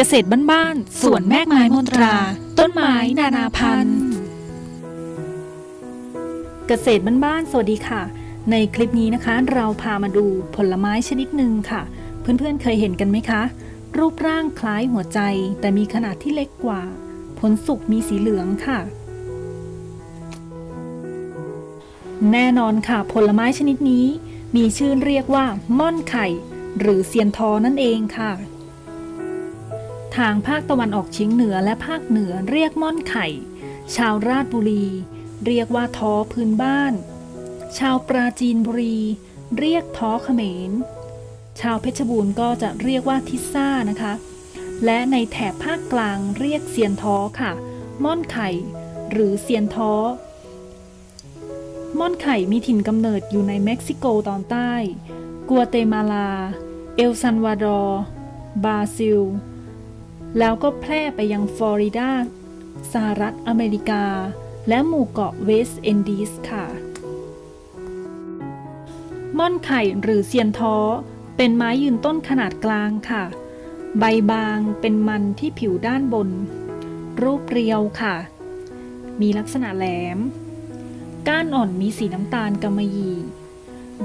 กษตรบ้านๆสวนแมกไม้มนตรา ต้นไม้นานาพันธุ์ เกษตรบ้านๆสวัสดีค่ะ ในคลิปนี้นะคะ เราพามาดูผลไม้ชนิดหนึ่งค่ะ เพื่อนๆเคยเห็นกันไหมคะ รูปร่างคล้ายหัวใจ แต่มีขนาดที่เล็กกว่า ผลสุกมีสีเหลืองค่ะ แน่นอนค่ะ ผลไม้ชนิดนี้ มีชื่อเรียกว่าม่อนไข่ หรือเซียนทอนั่นเองค่ะ ทางภาคตะวันออกเฉียงเหนือและภาคเหนือเรียกม่อนไข่ ชาวราชบุรี เรียกว่าท้อพื้นบ้าน ชาวปราจีนบุรี เรียกท้อเขมร ชาวเพชรบูรณ์ก็จะเรียกว่าทิซ่านะคะ และในแถบภาคกลางเรียกเซียนท้อค่ะ ม่อนไข่ หรือเซียนท้อ ม่อนไข่มีถิ่นกำเนิดอยู่ในเม็กซิโกตอนใต้ กัวเตมาลา เอลซันวาดอร์ บราซิล แล้วก็แพร่ไปยังฟลอริดาสหรัฐอเมริกา และหมู่เกาะเวสต์อินดีสค่ะ ม่อนไข่หรือเซียนท้อ เป็นไม้ยืนต้นขนาดกลางค่ะ ใบบางเป็นมันที่ผิวด้านบน รูปเรียวค่ะ มีลักษณะแหลม ก้านอ่อนมีสีน้ำตาลกำมะหยี่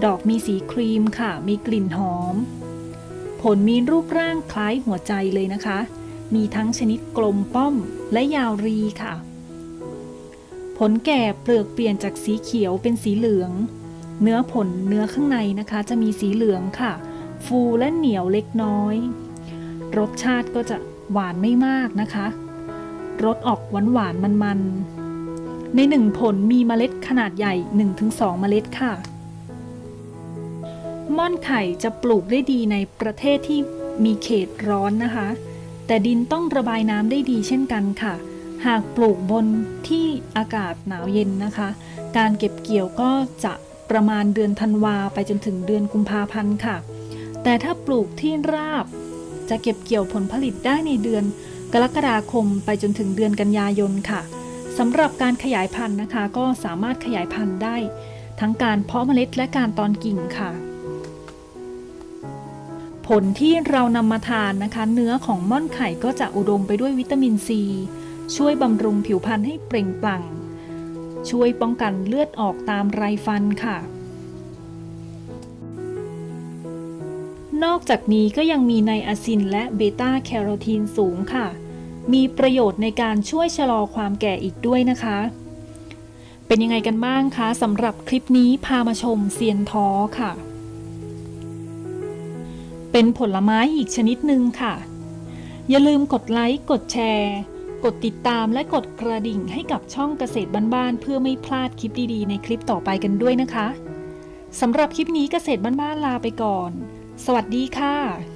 ดอกมีสีครีมค่ะ มีกลิ่นหอม ผลมีรูปร่างคล้ายหัวใจเลยนะคะ มีทั้งชนิดกลมป้อมและยาวรีค่ะ ผลแก่เปลือกเปลี่ยนจากสีเขียวเป็นสีเหลือง เนื้อผลเนื้อข้างในนะคะ จะมีสีเหลืองค่ะ ฟูและเหนียวเล็กน้อย รสชาติก็จะหวานไม่มากนะคะ รสออกหวานหวานๆมันในหนึ่งผลมีเมล็ดขนาดใหญ่ 1-2 เมล็ดค่ะ ม่อนไข่จะปลูกได้ดีในประเทศที่มีเขตร้อนนะคะ แต่ดินต้องระบายน้ำได้ดีเช่นกันค่ะ หากปลูกบนที่อากาศหนาวเย็นนะคะ การเก็บเกี่ยวก็จะประมาณเดือนธันวาไปจนถึงเดือนกุมภาพันธ์ค่ะ แต่ถ้าปลูกที่ราบ จะเก็บเกี่ยวผลผลิตได้ในเดือน กรกฎาคมไปจนถึงเดือนกันยายนค่ะสำหรับการขยายพันธุ์นะคะ ก็สามารถขยายพันธุ์ได้ ทั้งการเพาะเมล็ดและการตอนกิ่งค่ะ ผลที่เรานำมาทานนะคะ เนื้อของม่อนไข่ก็จะอุดมไปด้วยวิตามินซี ช่วยบำรุงผิวพรรณให้เปล่งปลั่ง ช่วยป้องกันเลือดออกตามไรฟันค่ะ นอกจากนี้ก็ยังมีไนอะซินและเบต้าแคโรทีนสูงค่ะ มีประโยชน์ในการช่วยชะลอความแก่อีกด้วยนะคะ เป็นยังไงกันบ้างคะสำหรับคลิปนี้พามาชมเซียนท้อค่ะ เป็นผลไม้อีกชนิดหนึ่งค่ะ อย่าลืมกดไลค์ กดแชร์ กดติดตามและกดกระดิ่งให้กับช่องเกษตรบ้านๆเพื่อไม่พลาดคลิปดีๆ ในคลิปต่อไปกันด้วยนะคะสำหรับคลิปนี้เกษตรบ้านๆลาไปก่อน สวัสดีค่ะ